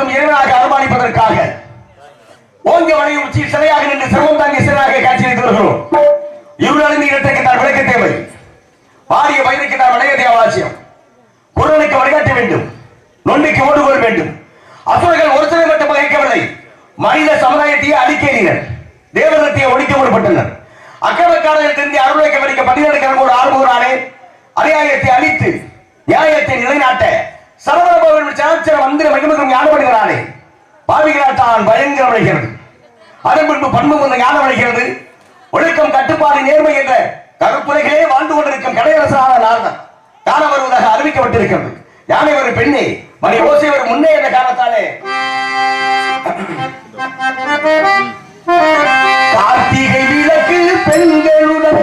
எல்லோருக்கும் இறைவனாக அனுமானிப்பதற்காக ஓங்க வளையும் உச்சி சிலையாக நின்று சிரமம் தாங்கிய சிலையாக காட்சி காட்சியளித்து வருகிறோம் இருளறிந்து இடத்திற்கு தான் விளக்க தேவை. பாரிய வயதுக்கு தான் விளைய அவசியம். குரலுக்கு வழிகாட்ட வேண்டும். நொண்டிக்கு ஓடுகோல் வேண்டும். அசுரர்கள் ஒரு சிலை மட்டும் வகிக்கவில்லை மனித சமுதாயத்தையே அழிக்கிறீர்கள் தேவதத்தையே ஒழிக்க முற்பட்டனர் அக்கிரமக்காரர்கள் திருந்தி அருளைக்க பதினெடுக்கிற ஒரு கிழமோடு ஆறுமுகரானே அநியாயத்தை அழித்து நியாயத்தை நிலைநாட்ட சரவணபவன் சாத்திர மந்திர மகிமகம் ஞானப்படுகிறானே பாவிகளால் தான் பயங்கரம் அடைகிறது. அதன் பின்பு பண்பு முன்ன ஞானம் அடைகிறது. ஒழுக்கம் கட்டுப்பாடு நேர்மை என்ற கருப்புரைகளே வாழ்ந்து கொண்டிருக்கும் கடையரசனான நாரதன் காண வருவதாக அறிவிக்கப்பட்டிருக்கிறது. யானை ஒரு பெண்ணே மணி ஓசை ஒரு முன்னே என்ற காரணத்தாலே. கார்த்திகை விளக்கு பெண்களுடன்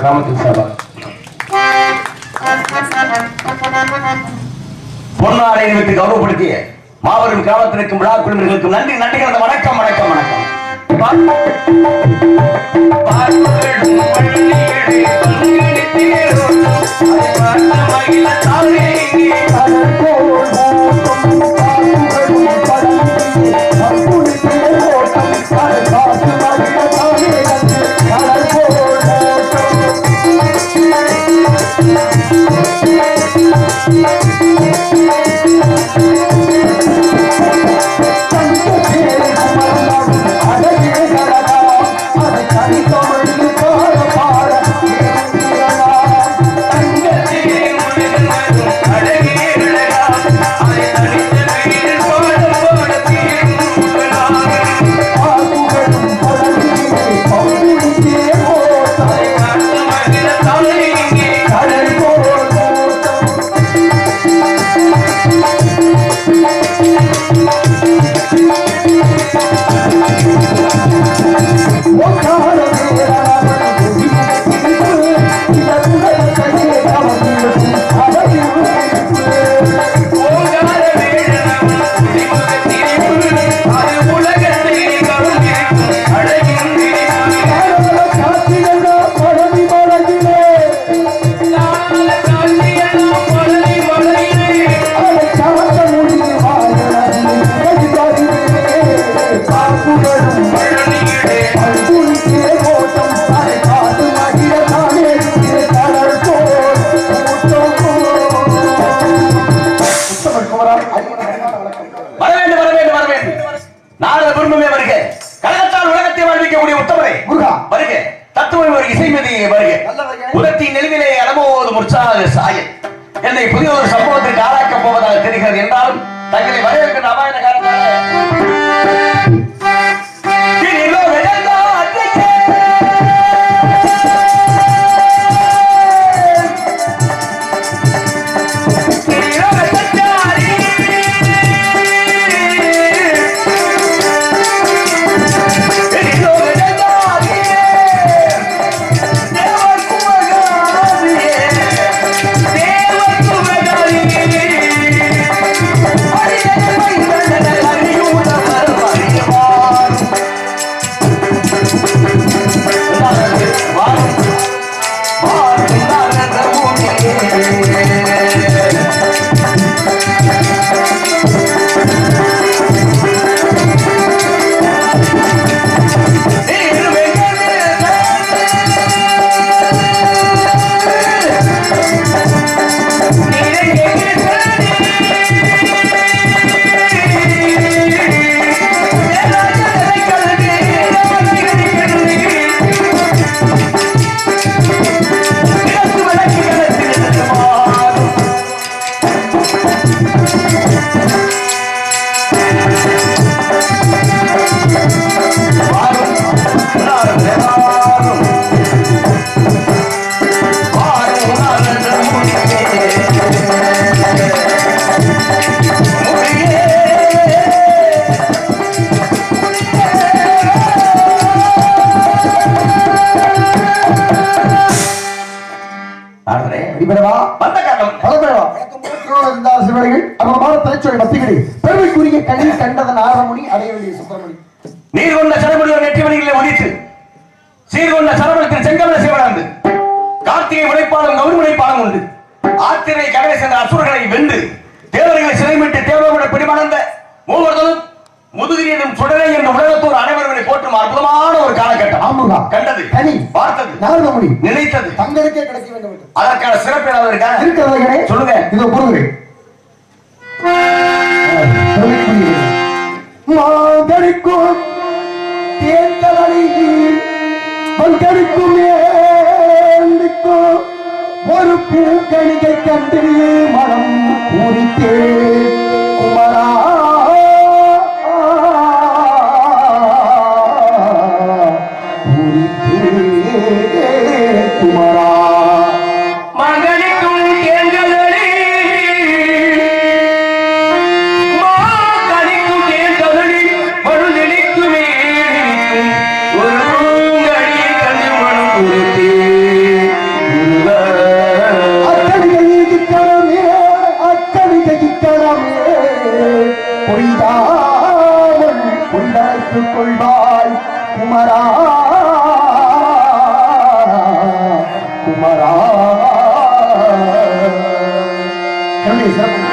எடுத்துக் கொடுத்தார் சார்பாக பொன்னாடை நிமித்து கௌரவப்படுத்திய மாபெரும் கிராமத்திற்கும் விழா குழுவினர்களுக்கும் நன்றி நன்றி கலந்த வணக்கம் வணக்கம் வணக்கம் பார்ப்பவர்களும் பள்ளியிலே பங்குனி தேரோட்டம், அதை இருக்கா? இருக்கிறதா கடை சொல்லுங்க. இதோ பொறுங்க மாதடிக்கும் தேர்தலடைக்கு பங்கெடுக்கும் ஏந்திக்கும் ஒரு பூக்கணிகை கண்டு camisa.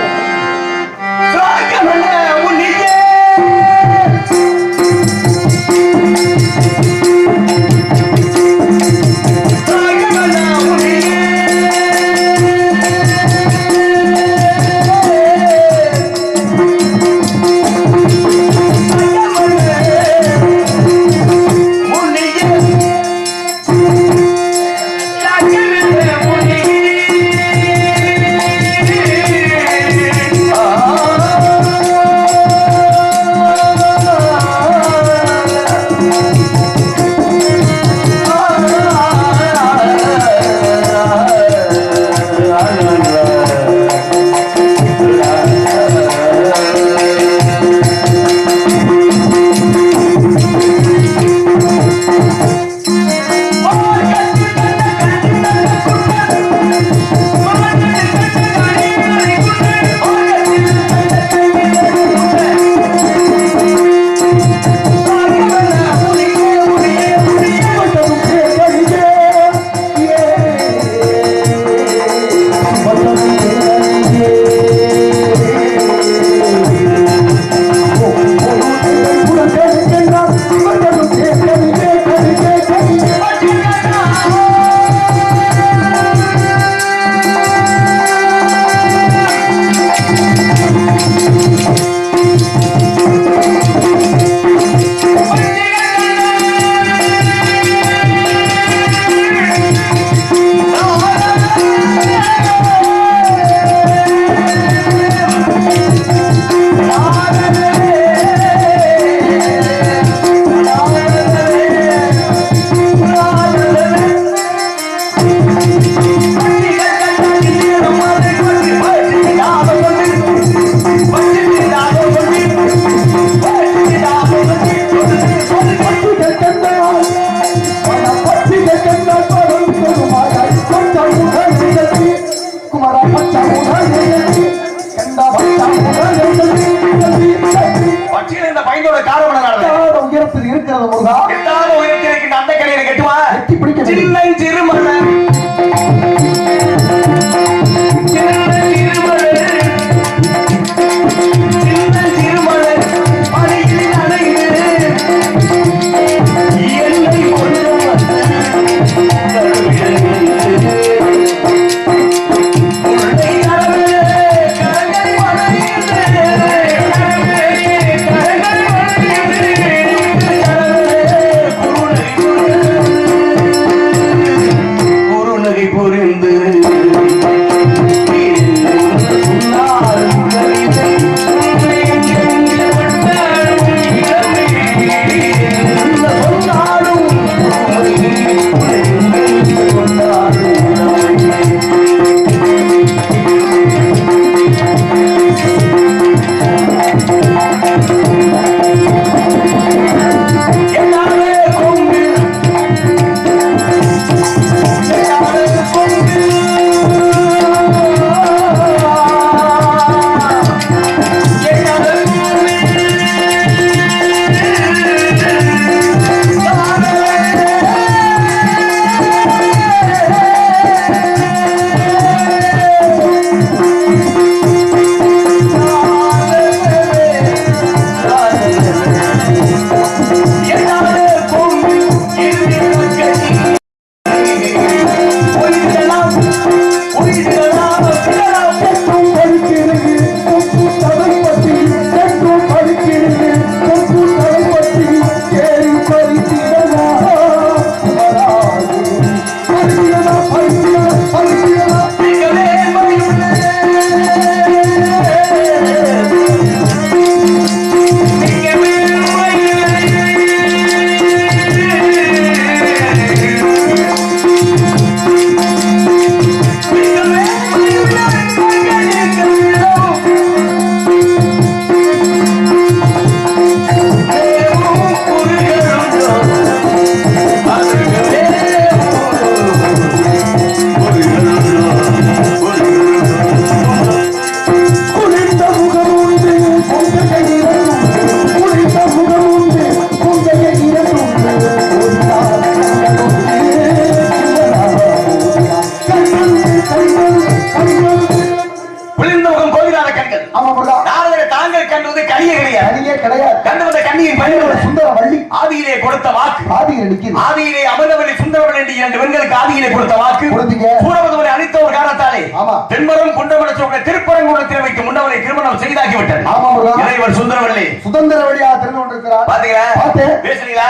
பேசுறீங்களா.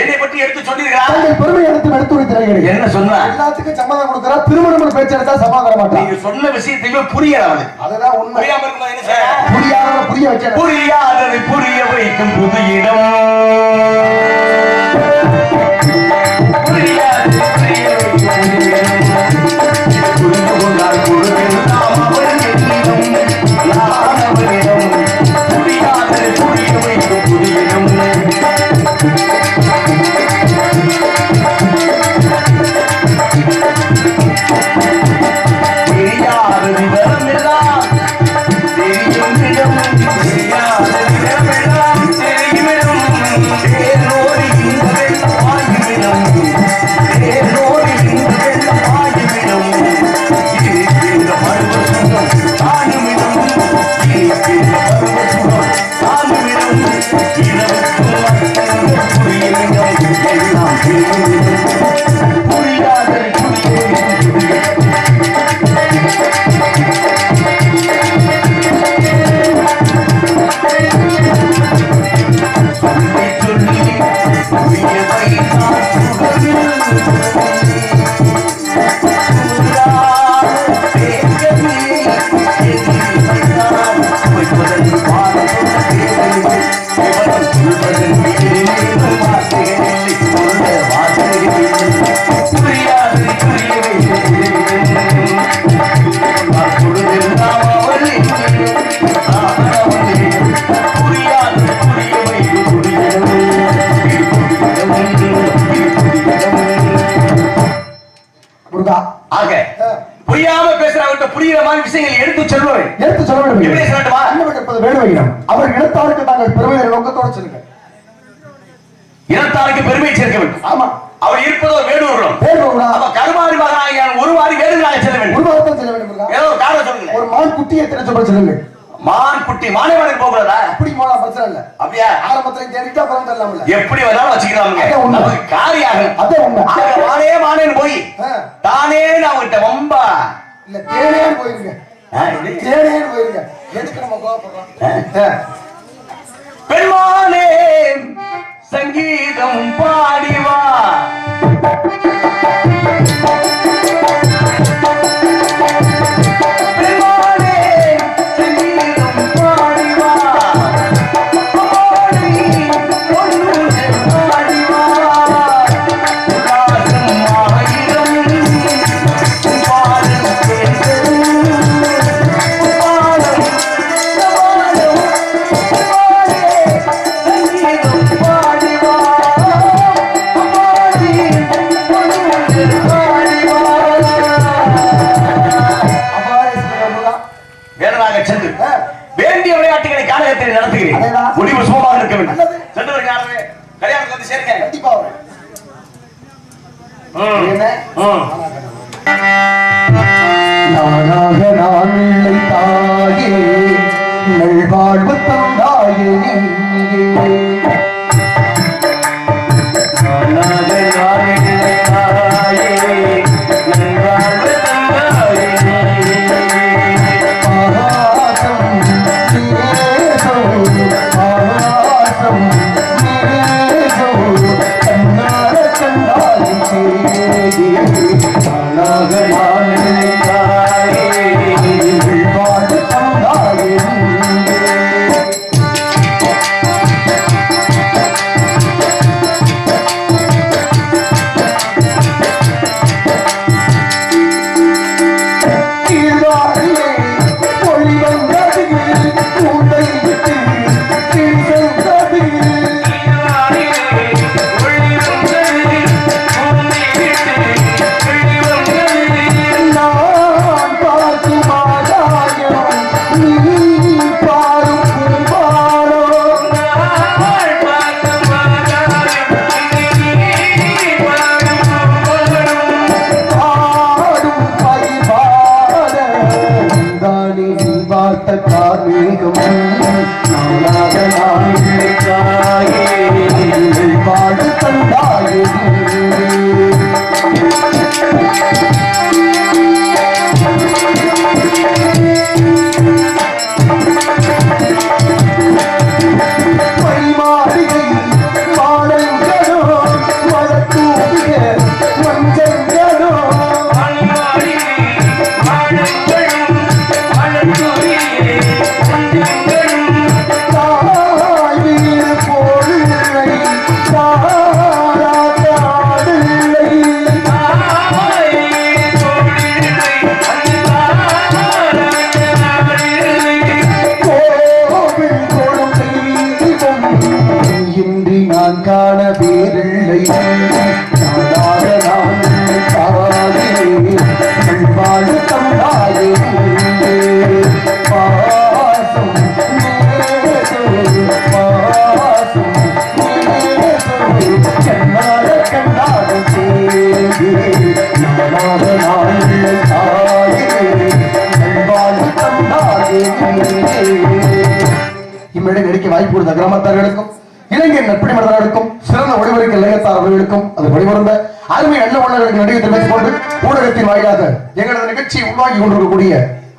என்னை பற்றி எடுத்து சொன்னீர்களா தங்கள் பெருமை எடுத்து எடுத்து வைத்திருக்கிறீர்கள் என்ன சொன்னா? எல்லாத்துக்கும் சம்மதம் கொடுக்கிறார் திருமணம் பேச்சு எடுத்தா சமாதான மாட்டான் நீங்க சொன்ன விஷயத்தையுமே புரியல அவனுக்கு. அதுதான் உண்மை. புரியாம இருக்கும்போது என்ன செய்யணும் புரியாத புரிய வச்சேன் புரியாததை புரிய வைக்கும் புது இடம். புரியாததை புரிய வைக்கும் ஆக புரியாம பேசுறவங்க புரியுற மாதிரி விஷயங்களை எடுத்து சொல்லுவேன் எடுத்து சொல்ல வேண்டும். எப்படி சொல்லட்டுமா? வேணுவையிடம் அவர் இனத்தாருக்கு தாங்கள் பெருமையை நோக்கத்தோடு சொல்லுங்க இனத்தாருக்கு பெருமை சேர்க்க வேண்டும் ஆமா. அவர் இருப்பதோ வேடூர்லம் வேலூரா அப்ப கருமாரி மகனாகிய ஒரு வாரி வேடுகளாக செல்ல வேண்டும். ஒரு வாரத்தில் செல்ல வேண்டும். ஏதோ ஒரு காரணம் சொல்லுங்க ஒரு மான் குட்டியை சொல்லுங்கள். மான் குட்டி மாநிலம் போகிறதா அப்படி போனா பிரச்சனை இல்ல. அப்படியா? ஆரம்பத்துல தேடிட்டா அப்புறம் தரலாம்ல எப்படி வேணாலும் உண்மை. நமக்கு காரியாகும் அதான் உண்மை. மானே மானேன்னு போய். தானே நான் விட்ட வம்பா. இல்ல தேனேன்னு போயிருங்க. தேனேன்னு போயிருங்க. எதுக்கு நம்ம கோவப்படுறோம். பெண்மானே சங்கீதம் பாடிவா. عليكم கிராமத்தார்களுக்கும் இளைஞர் நட்பணி மன்னர்களுக்கும் சிறந்த ஒளிபரப்பு இளையத்தார் அவர்களுக்கும் அது வழிபடுந்த அருமை எண்ண உள்ளவர்களுக்கு நடிகை தெரிவித்துக் கொண்டு ஊடகத்தின் வாயிலாக எங்களது நிகழ்ச்சியை உருவாக்கி கொண்டிருக்கக்கூடிய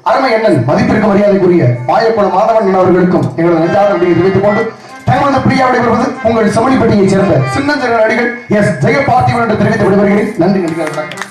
அருமை எண்ணன் மதிப்பிற்கு மரியாதைக்குரிய வாயப்பட மாதவன் அவர்களுக்கும் எங்களது நெஞ்சாத நடிகை தெரிவித்துக் கொண்டு தயமந்த பிரியா விடைபெறுவது உங்கள் சமணிப்பட்டியைச் சேர்ந்த சின்னஞ்சிற நடிகர் எஸ் ஜெயபார்த்திவன் என்று தெரிவித்து விடைபெறுகிறேன் நன்றி நடிகர்